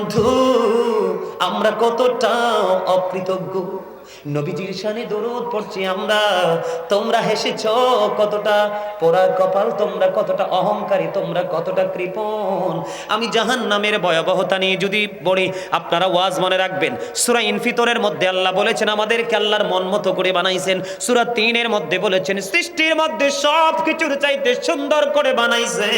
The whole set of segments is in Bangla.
বন্ধু আমরা কতটা অকৃতজ্ঞ। নবীজির শানে দরুদ পড়ছি আমরা। তোমরা হেসেছ কতটা পোড়া কপাল তোমরা কতটা অহংকারী তোমরা কতটা কৃপণ। আমি জাহান নামের ভয়াবহতা নিয়ে যদি বলি আপনারা ওয়াজ মনে রাখবেন সুরা ইনফিতরের মধ্যে আল্লাহ বলেছেন আমাদেরকে আল্লাহর মন মতো করে বানাইছেন। সুরা তিনের মধ্যে বলেছেন সৃষ্টির মধ্যে সব কিছুর চাইতে সুন্দর করে বানাইছে।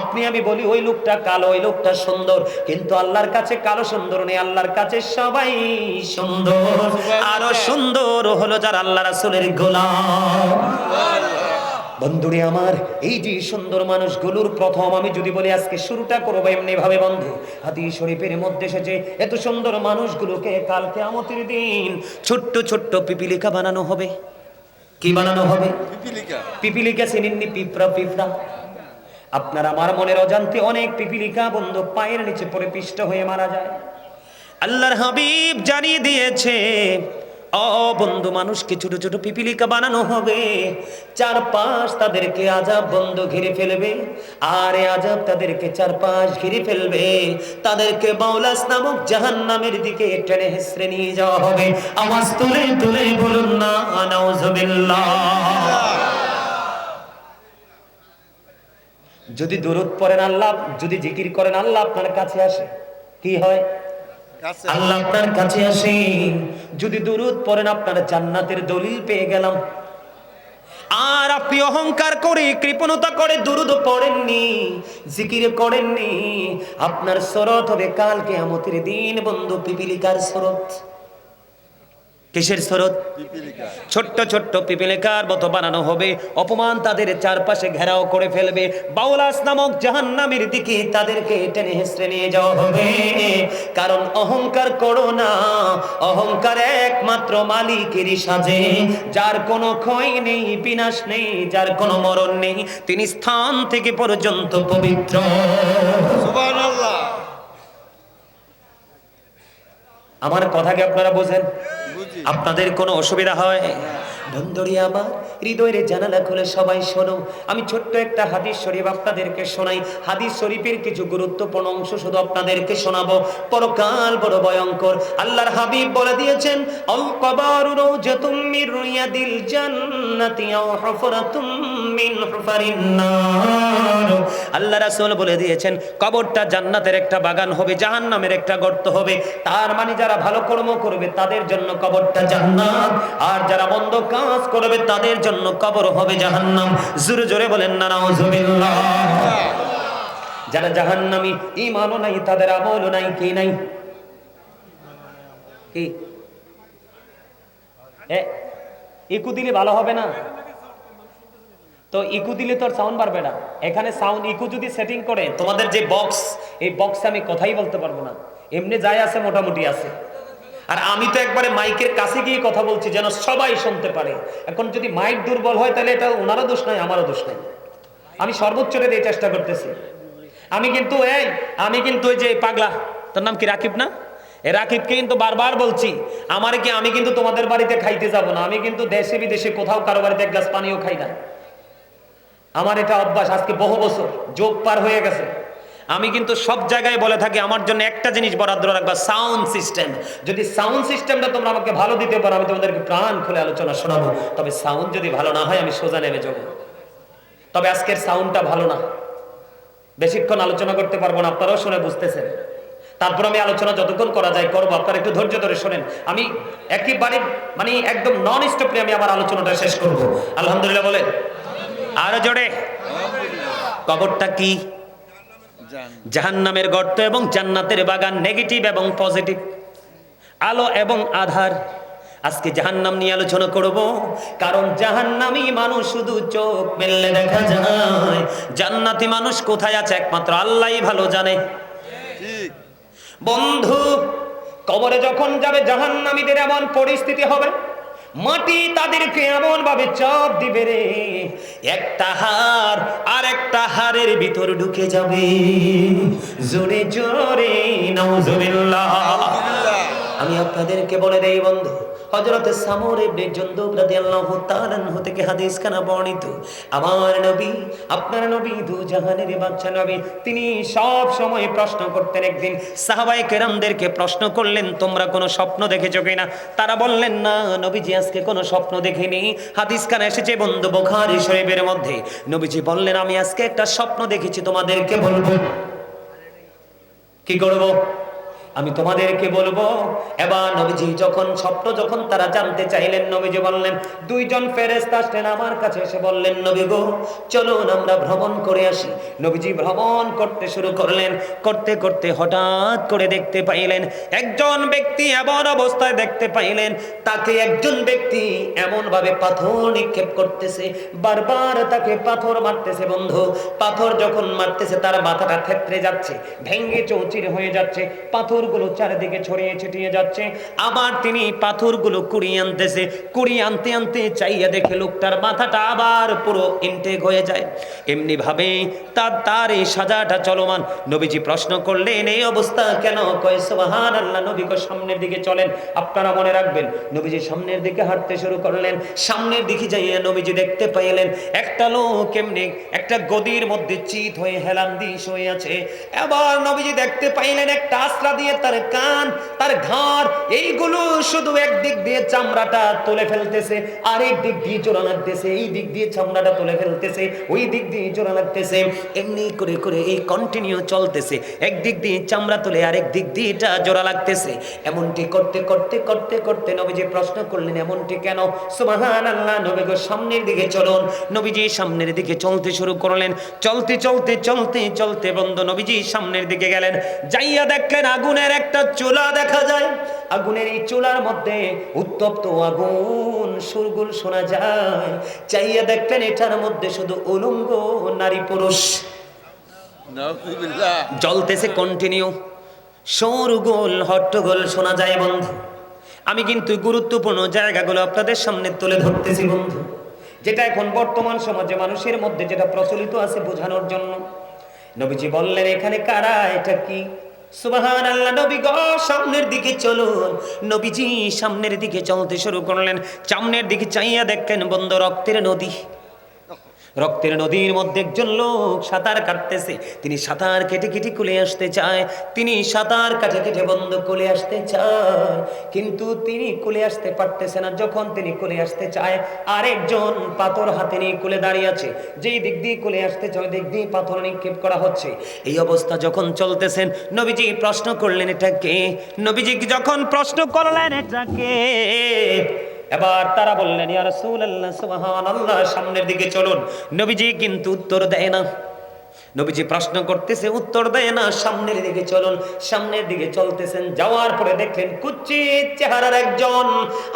আপনি আমি বলি ওই লোকটা কালো ওই লোকটা সুন্দর কিন্তু আল্লাহর কাছে কালো সুন্দর নেই আল্লাহর কাছে সবাই সুন্দর। আরও সুন্দর হলো যারা আল্লাহ রাসূলের গোলাম। বন্ধুরে আমার এই যে সুন্দর মানুষগুলোর প্রথম আমি যদি বলি আজকে শুরুটা করব এমনি ভাবে বন্ধু। হাদিস শরীফের মধ্যে এসেছে এত সুন্দর মানুষগুলোকে কালকে আমতের দিন ছোট্ট ছোট্ট পিপিলিকা বানানো হবে। কি বানানো হবে? পিপিলিকা। পিপিলিকা চিনিননি? পিঁপড়া পিঁপড়া? আপনার আমার মনের অজান্তে অনেক পিপিলিকা বন্ধু পায়ের নিচে পড়ে পিষ্ট হয়ে মারা যায়। আল্লাহর হাবিব জানিয়ে দিয়েছে ও বন্ধু মানুষকে ছোট ছোট পিপিলিকা বানানো হবে? চারপাশ তাদেরকে আজাব বন্ধ ঘিরে ফেলবে। আর আজাব তাদেরকে চারপাশ ঘিরে ফেলবে। তাদেরকে বাউলাস নামক জাহান নামের দিকে টেনে হেসড়ে নিয়ে যাওয়া হবে। আওয়াজ তুলে তুলে বলুন না, নাউজুবিল্লাহ। যদি দূরত পড়েন আল্লাহ, যদি জিকির করেন আল্লাহ আপনার কাছে আসে, কি হয়? আল্লাহ আপনার কাছে আসি। যদি দুরুদ পড়েন, আপনার জান্নাতের দলিল পেয়ে গেলাম। আর আপনি অহংকার করে, কৃপণতা করে দুরুদ পড়েননি, জিকির করেননি, আপনার সরত হবে কালকে আমতের দিন, বন্ধু পিপিলিকার সরত। কিসের স্রোত? ছোট্ট ছোট্ট পিপিলিকার মতো বানানো হবে। অপমান তাদের চারপাশে ঘেরাও করে ফেলবে। বাউলাস নামক জাহান্নামের দিকে তাদেরকে টেনে হেসড়ে নিয়ে যাওয়া হবে। কারণ অহংকার করো না। অহংকার একমাত্র মালিকেরই সাজে। যার কোনো ক্ষয় নেই বিনাশ নেই যার কোনো মরণ নেই তিনি স্থান থেকে পর্যন্ত পবিত্র। আমার কথা কি আপনারা বোঝেন? বুঝি আপনাদের কোনো অসুবিধা হয়? বন্ধুরি আমার হৃদয়ের জানালা খুলে সবাই শোনো। আমি ছোট্ট একটা হাদিস শরীফ আপনাদেরকে শোনাই। হাদিস শরীফের কিছু গুরুত্বপূর্ণ অংশ শুধু আপনাদেরকে শোনাবো। পরকাল বড় ভয়ঙ্কর। আল্লাহর হাবিব বলে দিয়েছেন আল্লাহ রাসূল বলে দিয়েছেন, কবরটা জান্নাতের একটা বাগান হবে, জাহান্নামের একটা গর্ত হবে। তার মানে যারা ভালো কর্ম করবে, তাদের জন্য কবরটা জান্নাত। আর যারা মন্দ কাজ করবে তাদের জন্য কবর হবে জাহান্নাম। জোরে জোরে বলেন না নাউজুবিল্লাহ যারা জাহান্নামী, ঈমানও নাই, তাদের আমলও নাই, কি নাই? কি? এ, ইকু দিলে ভালো হবে না? তো ইকু দিলে তোর সাউন্ড পারবে না। এখানে সাউন্ড ইকু যদি সেটিং করে, তোমাদের যে বক্স এই বক্সে আমি কথাই বলতে পারব না। এমনি যাই আছে, মোটামুটি আছে। আর আমি তো একবারে মাইকের কাছে গিয়ে কথা বলছি যেন সবাই শুনতে পারে। এখন যদি মাইক দুর্বল হয়, তাহলে এটা ওনারও দোষ নাই, আমারও দোষ নাই। আমি সর্বোচ্চ এই চেষ্টা করতেছি। আমি কিন্তু, এই, আমি কিন্তু ওই যে পাগলা, তোর নাম কি রাকিব না? এ রাকিবকে কিন্তু বারবার বলছি, আমার কি আমি কিন্তু তোমাদের বাড়িতে খাইতে যাব না? আমি কিন্তু দেশে বিদেশে কোথাও কারও বাড়িতে এক গ্লাস পানিও খাই না। আমার এটা অভ্যাস, আজকে বহু বছর, যোগ পার হয়ে গেছে। আমি কিন্তু সব জায়গায় বলে থাকি, আমার জন্য একটা জিনিস বরাদ্দ রাখবা সাউন্ড সিস্টেম যদি সাউন্ড সিস্টেমটা তোমরা আমাকে ভালো দিতে পারো, আমি তোমাদেরকে প্রাণ খুলে আলোচনা শোনাবো। তবে সাউন্ড যদি ভালো না হয়, আমি সোজা নেমে যাব। তবে আজকের সাউন্ডটা ভালো না। বেশিক্ষণ আলোচনা করতে পারব না, আপনারাও শুনে বুঝতেছেন। তারপর আমি আলোচনা যতক্ষণ করা যায় করব, আপনারা একটু ধৈর্য ধরে শোনেন। আমি একেবারে মানে একদম নন স্টপলি আমি আমার আলোচনাটা শেষ করব। আলহামদুলিল্লাহ বলেন। আরও জোরে। কবরটা কি? জাহান্নামের গর্ত এবং জান্নাতের বাগান নেগেটিভ এবং পজিটিভ আলো এবং আধার। আজকে জাহান্নাম নিয়ে আলোচনা করব। কারণ জাহান্নামী মানুষ শুধু চোখ মেললে দেখা যায়। জান্নাতি মানুষ কোথায় আছে একমাত্র আল্লাহই ভালো জানে। বন্ধু, কবরে যখন যাবে জাহান্নামীদের এমন পরিস্থিতি হবে। মাটি তাদেরকে এমন ভাবে চাপ দিবে রে। একটা হার আর একটা হারের ভিতর ঢুকে যাবে। জোরে জোরে নজরুল্লাহ আমি আপনাদেরকে বলে দেই বন্ধু হযরত সামর ইবনে জুনদুব রাদিয়াল্লাহু তাআলা আনহু থেকে হাদিস কানা বর্ণিত, আমার নবী, আপনার নবী দু জাহানের বাদশা নবী। তিনি সব সময় প্রশ্ন করতেন একদিন, সাহাবায়ে কেরামদেরকে প্রশ্ন করলেন, তোমরা কোনো স্বপ্ন দেখেছ কিনা? তারা বললেন, না, নবীজি আজকে কোনো স্বপ্ন দেখিনি। হাদিস কানা এসেছে বন্ধু বুখারী শরীফের মধ্যে। নবীজি বললেন, আমি আজকে একটা স্বপ্ন দেখেছি, তোমাদেরকে বলব। কি করব? আমি তোমাদেরকে বলব, এবার নবীজি যখন, স্বপ্ন যখন তারা জানতে চাইলেন, নবীজি বললেন, দুইজন ফেরেশতা আসলেন আমার কাছে, এসে বললেন, নবী গো, চলুন আমরা ভ্রমণ করে আসি। নবীজি ভ্রমণ করতে শুরু করলেন, করতে করতে হঠাৎ করে দেখতে পাইলেন, একজন ব্যক্তি এমন অবস্থায় দেখতে পাইলেন, তাকে একজন ব্যক্তি এমন ভাবে পাথর নিক্ষেপ করতেছে, বারবার তাকে পাথর মারতেছে, বন্ধু, পাথর যখন মারতেছে, তার মাথাটা থেতরে যাচ্ছে, ভেঙ্গে চৌচির হয়ে যাচ্ছে পাথরগুলো চারিদিকে ছড়িয়ে ছিটিয়ে যাচ্ছে। আবার তিনি পাথরগুলো কুড়িয়ে আনতেছে। কুড়িয়ে আনতে আনতে চাইয়া দেখে লোকটার মাথাটা আবার পুরো ইনটেক হয়ে যায়। এমনি ভাবে তার তার এই সাজাটা চলমান। নবীজি প্রশ্ন করলেন, এই অবস্থা কেন? কয় সুবহান আল্লাহ নবী সামনের দিকে চলেন। আপনারা মনে রাখবেন, নবীজি সামনের দিকে হাঁটতে শুরু করলেন। সামনের দিকে যাইয়া নবীজি দেখতে পাইলেন, একটা লোক এমনি একটা গদির মধ্যে চিত হয়ে হেলান দিস হয়ে আছে। এবার নবীজি দেখতে পাইলেন, একটা আশ্রা দিয়ে তার কান, তার ঘাড়, এইগুলো শুধু একদিক দিয়ে চামড়াটা তুলে ফেলতেছে, আরেক দিক দিয়ে জোড়া লাগতেছে এই দিক দিয়ে চামড়াটা তুলে ফেলতেছে, ওই দিক দিয়ে জোড়া লাগতেছে এমনি করে করে এই কন্টিনিউ চলতেছে, একদিক দিয়ে চামড়া তুলে আরেক দিক দিয়ে এটা জোড়া লাগতেছে, এমনটি করতে করতে করতে করতে নবীজি প্রশ্ন করলেন, এমনটি কেন? সুবহান আল্লাহ নবী সামনের দিকে চলুন, নবীজি সামনের দিকে চলতে শুরু করলেন, চলতে চলতে চলতে চলতে বন্ধ নবীজি সামনের দিকে গেলেন, যাইয়া দেখলেন আগুনের একটা চুলা দেখা যায়। আগুনের এই চুলার মধ্যে উত্তপ্ত আগুন সুরগুল শোনা যায়। চাইয়া দেখলেন এটার মধ্যে শুধু উলঙ্গ নারী পুরুষ। জ্বলতেছে কন্টিনিউ সৌরগোল হট্টগোল শোনা যায় বন্ধু। আমি কিন্তু গুরুত্বপূর্ণ জায়গাগুলো আপনাদের সামনে তুলে ধরতেছি বন্ধু। যেটা এখন বর্তমান সমাজে মানুষের মধ্যে যেটা প্রচলিত আছে বোঝানোর জন্য। নবীজি বললেন এখানে কারা? এটা কি? সুবাহান আল্লাহ সামনের দিকে চলুন। সামনের দিকে চলতে শুরু করলেন। সামনের দিকে চাইয়া দেখেন বন্ধ রক্তের নদী। রক্তের নদীর মধ্যে একজন লোক সাঁতার কাটতেছে। তিনি সাঁতার কেটে কেটে কুলে আসতে চায়। তিনি সাঁতার কাটে কেটে বন্ধ কুলে আসতে চায়। কিন্তু তিনি কুলে আসতে পারতেছে না। যখন তিনি কুলে আসতে চায়, আরেকজন পাথর হাতে নিয়ে কুলে দাঁড়িয়ে আছে। যেই দিক দিয়ে কুলে আসতে চায় দিক দিয়ে পাথর নিক্ষেপ করা হচ্ছে। এই অবস্থা যখন চলতেছেন, নবীজি প্রশ্ন করলেন এটা কে নবীজি যখন প্রশ্ন করলেন এটা কে এবার তারা বললেন ইয়া রাসূলুল্লাহ সুবহানাল্লাহ। সামনের দিকে চলুন। নবীজি কিন্তু উত্তর দেয় না। নবীজি প্রশ্ন করতেছে, উত্তর দেয় না, সামনের দিকে চলুন। সামনের দিকে চলতেছেন, যাওয়ার পরে দেখলেন কুচ্ছিত চেহারার একজন।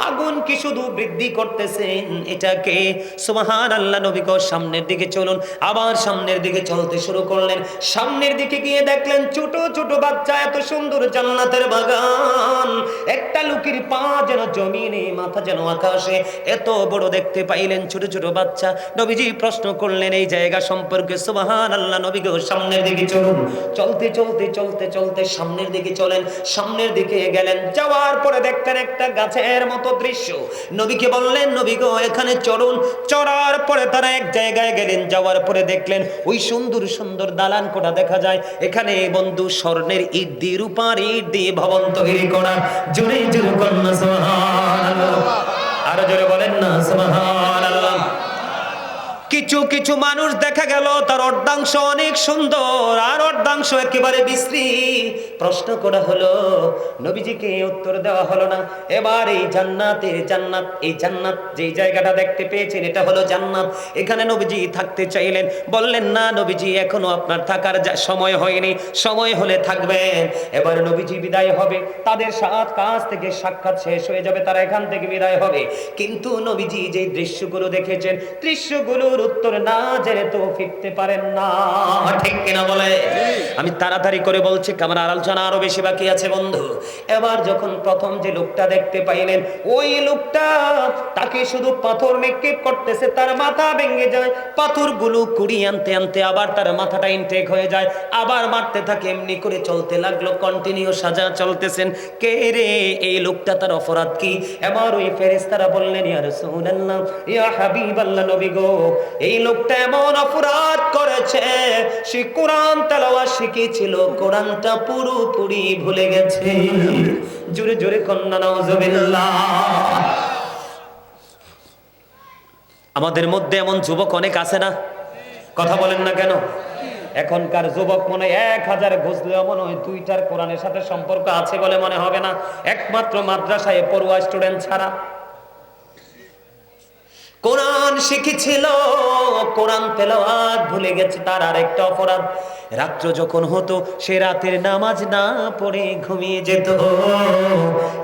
আগুন কি শুধু বৃদ্ধি করতেছেন এটাকে সুবহান আল্লাহ নবী গো সামনের দিকে চলুন। আবার সামনের দিকে চলতে শুরু করলেন। সামনের দিকে গিয়ে দেখলেন ছোট ছোট বাচ্চা, এত সুন্দর জান্নাতের বাগান। একটা লুকির পা যেন জমিনে, মাথা যেন আকাশে। এত বড় দেখতে পাইলেন ছোট ছোট বাচ্চা। নবীজি প্রশ্ন করলেন, এই জায়গা সম্পর্কে সুবহান আল্লাহ নবী গো সামনের দিকে চলুন। চলতে চলতে চলতে চলতে সামনের দিকে চলেন। সামনের দিকে গেলেন। যাওয়ার পরে দেখতেন একটা গাছের মতো দৃশ্য। নবীকে বললেন, নবী এখানে চলুন চড়ার পরে তারা এক জায়গায় গেলেন। যাওয়ার পরে দেখলেন ওই সুন্দর সুন্দর দালান কোটা দেখা যায়। এখানে বন্ধু স্বর্ণের ইট দিয়ে রূপার ইট দিয়ে ভবন তৈরি করা। জোরে জোরে কন্যা আরও জোরে বলেন না, সুবহানাল্লাহ। কিছু কিছু মানুষ দেখা গেল, তার অর্ধাংশ অনেক সুন্দর, আর অর্ধাংশ একেবারে বিশ্রী। প্রশ্ন করা হলো, নবীজিকে উত্তর দেওয়া হলো না। এবার এই জান্নাতের জান্নাত, এই জান্নাত যেই জায়গাটা দেখতে পেয়েছেন, এটা হলো জান্নাত। এখানে নবীজি থাকতে চাইলেন, বললেন, না নবীজি, এখনও আপনার থাকার সময় হয়নি, সময় হলে থাকবেন। এবার নবীজি বিদায় হবে, তাদের সাত কাজ থেকে সাক্ষাৎ শেষ হয়ে যাবে, তারা এখান থেকে বিদায় হবে। কিন্তু নবীজি যে দৃশ্যগুলো দেখেছেন দৃশ্যগুলোর উত্তর না জেনে তো ফিরতে পারেন না। ঠিক কিনা বলে? আমি তাড়াতাড়ি করে বলছি আমার আলোচনা আরও বেশি বাকি আছে বন্ধু। এবার যখন প্রথম যে লোকটা দেখতে পাইলেন ওই লোকটা তাকে শুধু পাথর নিক্ষেপ করতেছে তার মাথা ভেঙে যায় পাথরগুলো কুড়িয়ে আনতে আনতে আবার তার মাথাটা ইনটেক হয়ে যায় আবার মারতে থাকে এমনি করে চলতে লাগল কন্টিনিউ সাজা চলতেছেন। কে রে এই লোকটা তার অপরাধ কি? এবার ওই ফেরেস্তারা বললেন ইয়া রাসূলুল্লাহ ইয়া হাবিবাল্লাহ নবী গো এই লোকটা এমন অপরাধ করেছে, সে কোরআন তেলাওয়াত শিখেছিল কোরআনটা পুরোপুরি ভুলে গেছে। জোরে জোরে কন্যা, নাউজুবিল্লাহ। আমাদের মধ্যে এমন যুবক অনেক আছে না? কথা বলেন না কেন? এখনকার যুবক মনে এক হাজার ঘুষলেও মনে হয় দুইটার কোরআনের সাথে সম্পর্ক আছে বলে মনে হবে না। একমাত্র মাদ্রাসায় পড়ুয়া স্টুডেন্ট ছাড়া। কোরআন শিখেছিল, কোরআন তেলাওয়াত ভুলে গেছে তার আরেকটা অপরাধ। রাত্র যখন হতো, সে রাতের নামাজ না পড়ে ঘুমিয়ে যেত।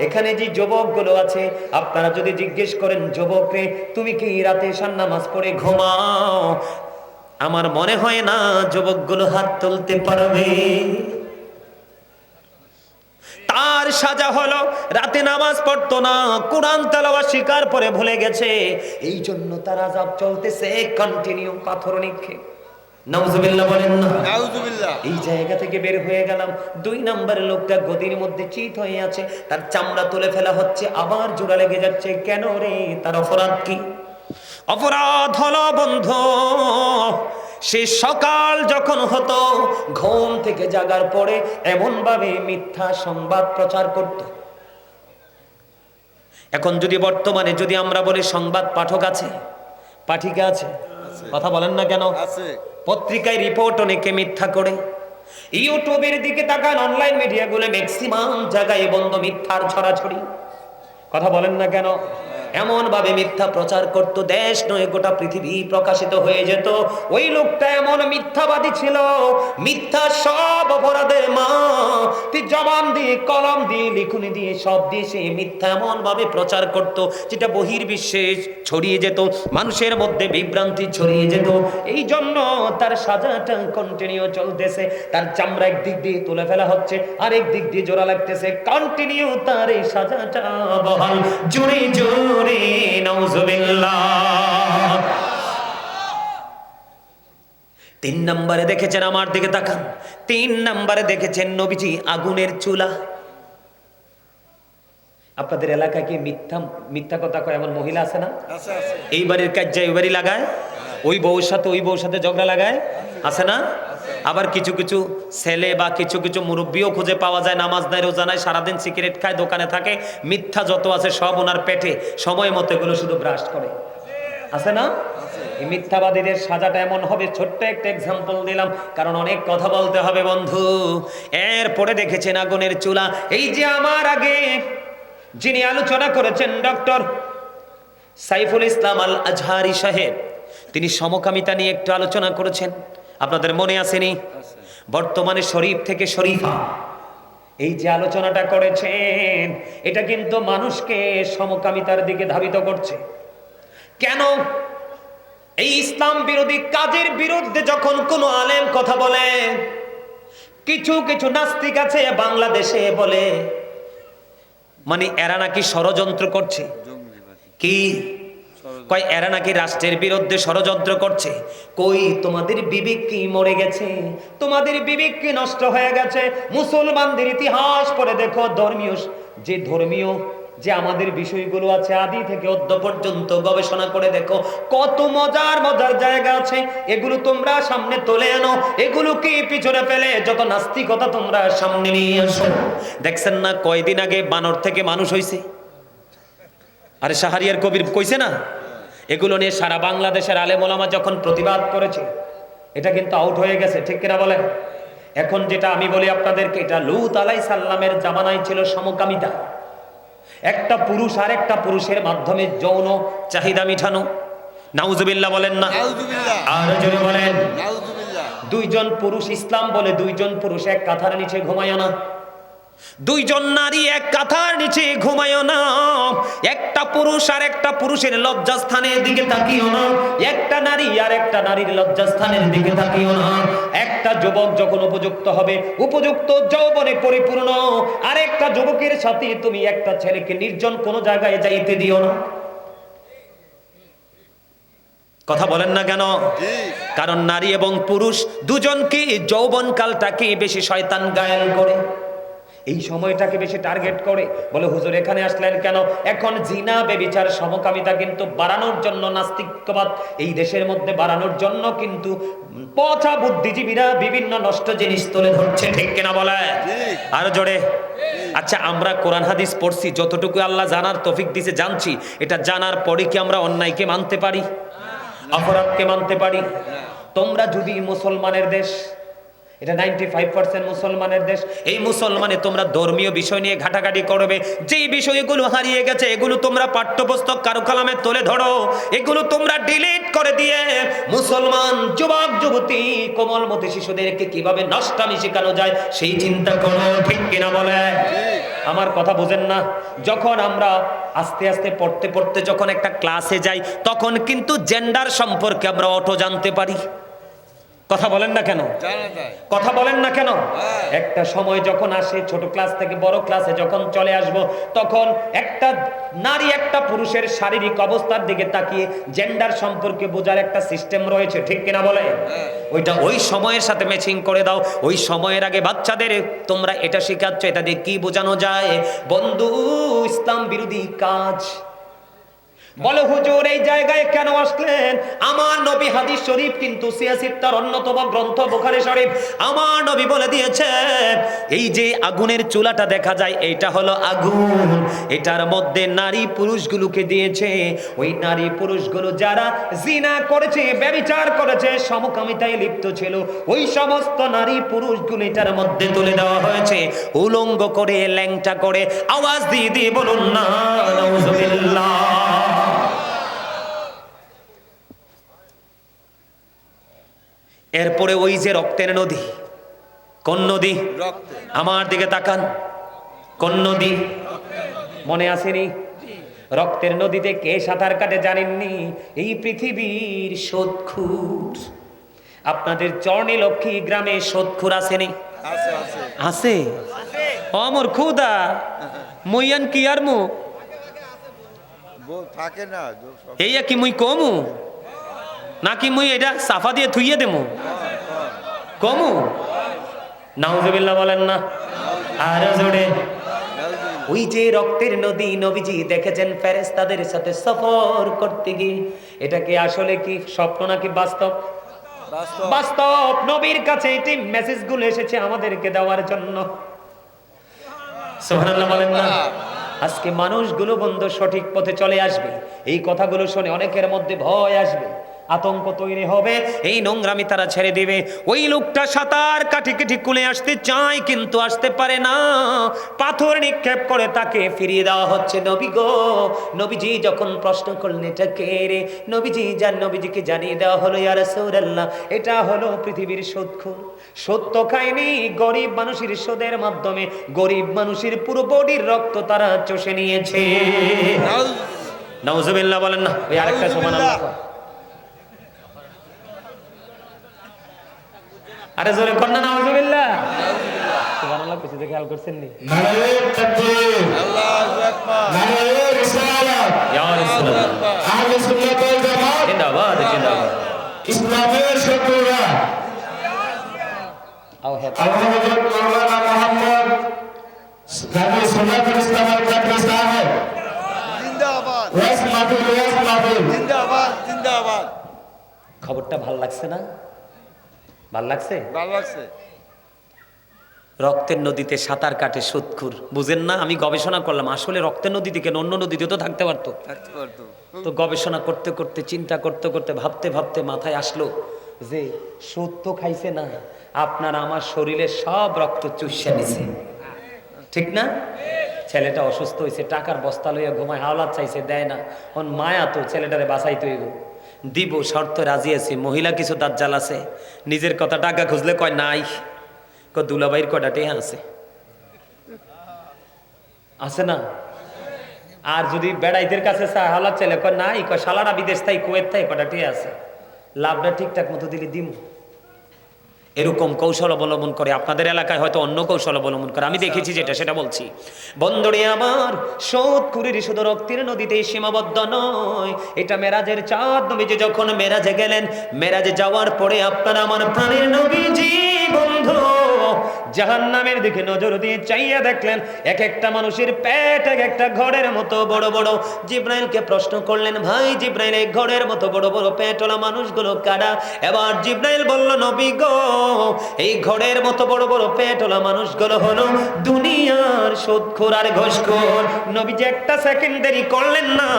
এখানে যে যুবকগুলো আছে, আপনারা যদি জিজ্ঞেস করেন যুবকরে তুমি কি রাতে সান নামাজ পড়ে ঘুমাও? আমার মনে হয় না, যুবকগুলো হাত তুলতে পারবে। তার সাজা হলো। রাতে নামাজ পড়তো না কোরআন তেলাওয়াত শিকার পরে ভুলে গেছে। এই জন্য তার আজাব চলতেছে কন্টিনিউ পাথর নিক্ষেপ। নাউজুবিল্লাহ বলেন না। নাউজুবিল্লাহ। এই জায়গা থেকে বের হয়ে গেলাম। দুই নাম্বার লোকটা গদির মধ্যে চিত হয়ে আছে। তার চামড়া তুলে ফেলা হচ্ছে আবার জোড়া লেগে যাচ্ছে। কেন রে? তার অপরাধ কি? অপরাধ হলো বন্ধু সে সকাল যখন হতো ঘুম থেকে জাগার পরে এমন ভাবে মিথ্যা সংবাদ প্রচার করত। এখন যদি বর্তমানে যদি আমরা বলি সংবাদ পাঠক আছে পাঠিকা আছে কথা বলেন না কেন? আছে। পত্রিকায় রিপোর্ট অনেকে মিথ্যা করে। ইউটিউবের দিকে তাকান অনলাইন মিডিয়াগুলো ম্যাক্সিমাম জায়গায় বন্ধ মিথ্যার ছড়াছড়ি কথা বলেন না কেন? এমন ভাবে মিথ্যা প্রচার করত, দেশ নয়, গোটা পৃথিবী প্রকাশিত হয়ে যেত। ওই লোকটা এমন মিথ্যাবাদী ছিল, মিথ্যা সব অপরাধের মা তুই জবান দিয়ে, কলম দিয়ে, লিখুনি দিয়ে, সব দিয়ে সে মিথ্যা এমন ভাবে প্রচার করত যেটা ছড়িয়ে যেত, মানুষের মধ্যে বিভ্রান্তি ছড়িয়ে যেত। এই জন্য তার সাজাটা কন্টিনিউ চলতেছে। তার চামড়া একদিক দিয়ে তুলে ফেলা হচ্ছে, আরেক দিক দিয়ে জোড়া লাগতেছে। কন্টিনিউ তার এই সাজাটা বহাল। জোরে জোরে নাউজুবিল্লাহ তিন নম্বরে দেখেছেন আমার দিকে তাকান। তিন নম্বরে দেখেছেন নবীজি আগুনের চুলা। আপনাদের এলাকায় কি মিথ্যা মিথ্যা কথা কয় এমন মহিলা আছে না? এই বাড়ির কাজ যায় ওই বাড়ি লাগায়? ওই বউর সাথে ওই বউর সাথে ঝগড়া লাগায়? আছে না? আবার কিছু কিছু ছেলে বা কিছু কিছু মুরব্বীও খুঁজে পাওয়া যায় নামাজ নাই রোজা নাই সারাদিন সিগারেট খায় দোকানে থাকে মিথ্যা যত আছে সব ওনার পেটে। সময় মতো এগুলো শুধু ব্রাশ করে। আছে না? এই মিথ্যাবাদীদের সাজাটা এমন হবে, ছোট্ট একটা এক্সাম্পল দিলাম, কারণ অনেক কথা বলতে হবে বন্ধু। এরপরে দেখেছেন আগুনের চুলা, এই যে আমার আগে যিনি আলোচনা করেছেন ডক্টর সাইফুল ইসলাম আল আজহারি সাহেব, তিনি সমকামিতা নিয়ে একটু আলোচনা করেছেন। আপনাদের মনে আসেনি? বর্তমানে শরীফ থেকে শরীফা, এই যে আলোচনাটা করেছেন, এটা কিন্তু মানুষকে সমকামিতার দিকে ধাবিত করছে। কেন? এই ইসলাম বিরোধী কাজের বিরুদ্ধে যখন কোনো আলেম কথা বলে, কিছু কিছু নাস্তিক আছে বাংলাদেশে বলে মানে এরা নাকি ষড়যন্ত্র করছে। কি? কয়, এরা নাকি রাষ্ট্রের বিরুদ্ধে ষড়যন্ত্র করছে? কই, তোমাদের বিবেক কি মরে গেছে? তোমাদের বিবেক কি নষ্ট হয়ে গেছে? মুসলমানদের ইতিহাস পড়ে দেখো, ধর্মীয়, যে ধর্মীয় যে আমাদের বিষয়গুলো আছে আদি থেকে অদ্য পর্যন্ত গবেষণা করে দেখো। কত মজার মজার জায়গা আছে। এগুলো তোমরা সামনে তুলে আনো। এগুলো কি পিছনে ফেলে যত নাস্তিকতা তোমরা সামনে নিয়ে আসো। দেখছেন না কয়দিন আগে বানর থেকে মানুষ হইছে? আরে সাহারিয়ার কবির কইছে না? এগুলো নিয়ে সারা বাংলাদেশের আলেমোলামা যখন প্রতিবাদ করেছে, এটা কিন্তু আউট হয়ে গেছে, ঠিক কিনা বলেন? এখন যেটা আমি বলি আপনাদেরকে, এটা লুত আলাই সাল্লামের জামানায় ছিল সমকামিতা। একটা পুরুষ আর একটা পুরুষের মাধ্যমে যৌন চাহিদা মিঠানো। নাউজুবিল্লাহ বলেন না। আর জোরে বলেন দুইজন পুরুষ ইসলাম বলে দুইজন পুরুষ এক কাঁথার নিচে ঘুমায় না। দুইজন নারী এক কাঁথার নিচে ঘুমায় না। একটা পুরুষ আর একটা পুরুষের লজ্জাস্থানের দিকে তাকিও না। একটা নারী আর একটা নারীর লজ্জাস্থানের দিকে তাকিও না। একটা যুবক যখন উপযুক্ত হবে উপযুক্ত যৌবনে পরিপূর্ণ। আর একটা যুবকের সাথে তুমি একটা ছেলেকে নির্জন কোনো জায়গায় যাইতে দিও না। কথা বলেন না কেন? কারণ নারী এবং পুরুষ দুজনকে যৌবন কালটাকে বেশি শয়তান গায়েল করে। এই সময়টাকে বেশি টার্গেট করে। বলে হুজুর এখানে আসলেন কেন? এখন জিনা বেবিচার সমকামিতা কিন্তু বাড়ানোর জন্য নাস্তিকবাদ এই দেশের মধ্যে বাড়ানোর জন্য কিন্তু পচা বুদ্ধিজীবীরা বিভিন্ন নষ্ট জিনিস তুলে ধরছে। ঠিক কিনা বলে। আরও জোরে। আচ্ছা আমরা কোরআন হাদিস পড়ছি যতটুকু আল্লাহ জানার তফিক দিছে জানছি এটা জানার পরে কি আমরা অন্যায়কে মানতে পারি? অপরাধকে মানতে পারি? তোমরা যদি মুসলমানের দেশ এটা নাইনটি ফাইভ পার্সেন্ট মুসলমানের দেশ। এই মুসলমানে তোমরা ধর্মীয় বিষয় নিয়ে ঘাটাঘাটি করবে। যে বিষয়গুলো হারিয়ে গেছে, এগুলো তোমরা পাঠ্যপুস্তক কারও কালামে তুলে ধরো। এগুলো তোমরা ডিলিট করে দিয়ে মুসলমান যুবক, যুবতী, কোমলমতি শিশুদেরকে কীভাবে নষ্টামি শেখানো যায়, সেই চিন্তা করো, ঠিক কিনা বলে? আমার কথা বোঝেন না। যখন আমরা আস্তে আস্তে পড়তে পড়তে যখন একটা ক্লাসে যাই, তখন কিন্তু জেন্ডার সম্পর্কে আমরা অটো জানতে পারি। কথা বলেন না কেন? কথা বলেন না কেন? হ্যাঁ। একটা সময় যখন আসে ছোট ক্লাস থেকে বড় ক্লাসে যখন চলে আসব তখন একটা নারী একটা পুরুষের শারীরিক অবস্থার দিকে তাকিয়ে জেন্ডার সম্পর্কে বোঝার একটা সিস্টেম রয়েছে ঠিক কিনা বলে? হ্যাঁ। ওইটা ওই সময়ের সাথে ম্যাচিং করে দাও। ওই সময়ের আগে বাচ্চাদের তোমরা এটা শেখাচ্ছ এটা দিয়ে কি বোঝানো যায়? বন্ধু ইসলাম বিরোধী কাজ বলে, হুজুর, এই জায়গায় কেন আসলেন? আমার নবী হাদিস শরীফ কিন্তু সিয়াসিত্তার অন্যতম গ্রন্থ বুখারী শরীফ। আমার নবী বলে দিয়েছে, এই যে আগুনের চুলাটা দেখা যায় এটা হলো আগুন। এটার মধ্যে নারী পুরুষগুলোকে দিয়েছে। ওই নারী পুরুষগুলো যারা জিনা করেছে ব্যভিচার করেছে, সমকামিতায় লিপ্ত ছিল, ওই সমস্ত নারী পুরুষগুলো এটার মধ্যে তুলে দেওয়া হয়েছে। উলঙ্গ করে, ল্যাংটা করে, আওয়াজ দিয়ে দিয়ে বলুন, না এরপরে ওই যে রক্তের নদী কোন নদী? আমার দিকে তাকান কোন নদী? মনে আসেনি? রক্তের নদীতে কে সাঁতার কাটে জানেননি? এই পৃথিবীর সোদখুর। আপনাদের চর্ণী লক্ষ্মী গ্রামে সোদখুর আসেনি? আছে অমর খুদা মুইয়ান কি আর মু? থাকে না এই কি মুই কমু? নাকি মুই এটা সাফা দিয়ে থুইয়ে দেমু? কমু? নাউজুবিল্লাহ বলেন না। আরও জোরে। ওই যে রক্তের নদী নবীজি দেখেছেন ফেরেস্তাদের সাথে সফর করতে গিয়ে এটা কি আসলে কি স্বপ্ন নাকি বাস্তব? বাস্তব। নবীর কাছে এটি মেসেজগুলো এসেছে আমাদেরকে দেওয়ার জন্য। সুবহানাল্লাহ বলেন না। আজকে মানুষগুলো বন্ধু সঠিক পথে চলে আসবে। এই কথাগুলো শুনে অনেকের মধ্যে ভয় আসবে। আতঙ্ক তৈরি হবে এই নোংরামি তারা ছেড়ে দিবে। ওই লোকটা সাঁতার কাঠি কাঠি কুলে আসতে চায় কিন্তু আসতে পারে না। পাথর নিক্ষেপ করে তাকে ফিরিয়ে দেওয়া হচ্ছে। নবী গো নবীজি যখন প্রশ্ন করলেন এটা কে রে? নবীজি যান নবীজিকে জানিয়ে দেওয়া হলো ইয়া রাসূলুল্লাহ এটা হলো পৃথিবীর সুদখোর। সত্য খায়নি গরিব মানুষের সুদের মাধ্যমে। গরিব মানুষের পুরো বডির রক্ত তারা চষে নিয়েছে। নাউজুবিল্লাহ বলেন না ওই আরেকটা সমান আল্লাহ আরে জোরে কর না নাউজুবিল্লাহ। সুবহানাল্লাহ কিছু দেখে খেয়াল করছেন নি? নারায়ে তাকবীর। আল্লাহু আকবার। নারায়ে রিসালাত ইয়া রাসূলুল্লাহ। আহলে সুন্নাত ওয়াল জামাত। জিন্দাবাদ জিন্দাবাদ। ইসলামের শত্রুরা। আল্লাহ হযরত মাওলানা মুহাম্মদ নবী সুন্নাতুল ইসলামের কাটরা সাহেব। জিন্দাবাদ। ওয়াস মাহফিল ওয়াস মাহফিল জিন্দাবাদ জিন্দাবাদ। খবরটা ভালো লাগছে না? ভালো লাগছে? ভালো লাগছে। রক্তের নদীতে সাঁতার কাটে সুৎখুর বুঝেন না আমি গবেষণা করলাম আসলে রক্তের নদীতে কেন অন্য নদীতে তো থাকতে পারতো? থাকতে পারতো। তো গবেষণা করতে করতে চিন্তা করতে করতে ভাবতে ভাবতে মাথায় আসলো যে সুদ তো খাইছে না আপনার আমার শরীরে সব রক্ত চুষে নিছে। ঠিক না? ছেলেটা অসুস্থ হয়েছে টাকার বস্তা লইয়া ঘুমায় হাওলাত চাইছে দেয় না। ওন মায়া তো ছেলেটারে বাঁচাইতে হইব। দিব শর্ত রাজি আছে। মহিলা কিছু দাঁত জ্বালাছে নিজের কথা টাকা খুঁজলে কয়, নাই। ক দুলাবাইয়ের কটা টেহা আছে? আছে না? আর যদি বেড়াইদের কাছে চা হালা চাইলে কয়, নাই। কয়, শালারা বিদেশ তাই কুয়েত তাই কটা আছে? লাভটা ঠিকঠাক মতো দিলে দিম। এরকম কৌশল অবলম্বন করে। আপনাদের এলাকায় হয়তো অন্য কৌশল অবলম্বন করে। আমি দেখেছি যেটা সেটা বলছি। বন্দরে আমার সৎকুরের শুধু রক্তের নদীতেই সীমাবদ্ধ নয়। এটা মেরাজের চাঁদ নবীজি যখন মেরাজে গেলেন মেরাজে যাওয়ার পরে আপনার আমার প্রাণের নবীজি বন্ধু। জাহান নামের দিকে নজর দিয়ে চাইয়া দেখলেন এক একটা মানুষের পেট এক একটা ঘরের মতো বড় বড়। জিব্রাইলকে প্রশ্ন করলেন, ভাই জিব্রাইল, এই ঘরের মতো বড় বড় পেটওয়ালা মানুষগুলো কারা? এবার জিব্রাইল বলল, নবী গো, এই ঘরের মতো বড় বড় পেটওয়ালা মানুষগুলো হলো দুনিয়ার সুদখোর আর ঘোষখোর। নবীজি একটা সেকেন্ড দেরি করলেন না।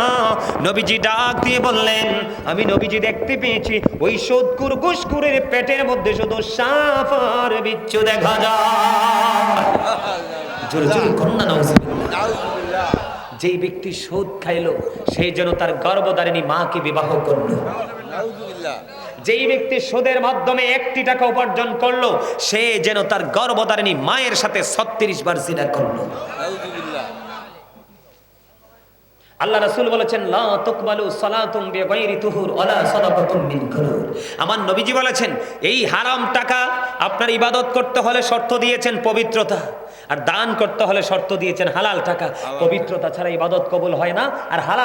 নবীজি ডাক দিয়ে বললেন, আমি নবীজি দেখতে পেয়েছি, ওই সুদকুর ঘুষখুরের পেটের মধ্যে শুধু সাপ আর বিচ্ছু দেখা নাউজুবিল্লাহ যেই ব্যক্তি সুদ খাইলো সেই যেন তার গর্ভধারিণী মাকে বিবাহ করল। যেই ব্যক্তি সুদের মাধ্যমে একটি টাকা উপার্জন করল, সে যেন তার গর্ভধারিণী মায়ের সাথে ছত্রিশ বার জিনা করল। আল্লাহ রাসুল বলেছেন আমার নবীজি বলেছেন এই হারাম টাকা আপনার ইবাদত করতে হলে শর্ত দিয়েছেন পবিত্রতা আর দান করতে হলে শর্ত দিয়েছেন হালাল টাকা। পবিত্রতা ছাড়া ইবাদত কবুল হয় না আর হালাল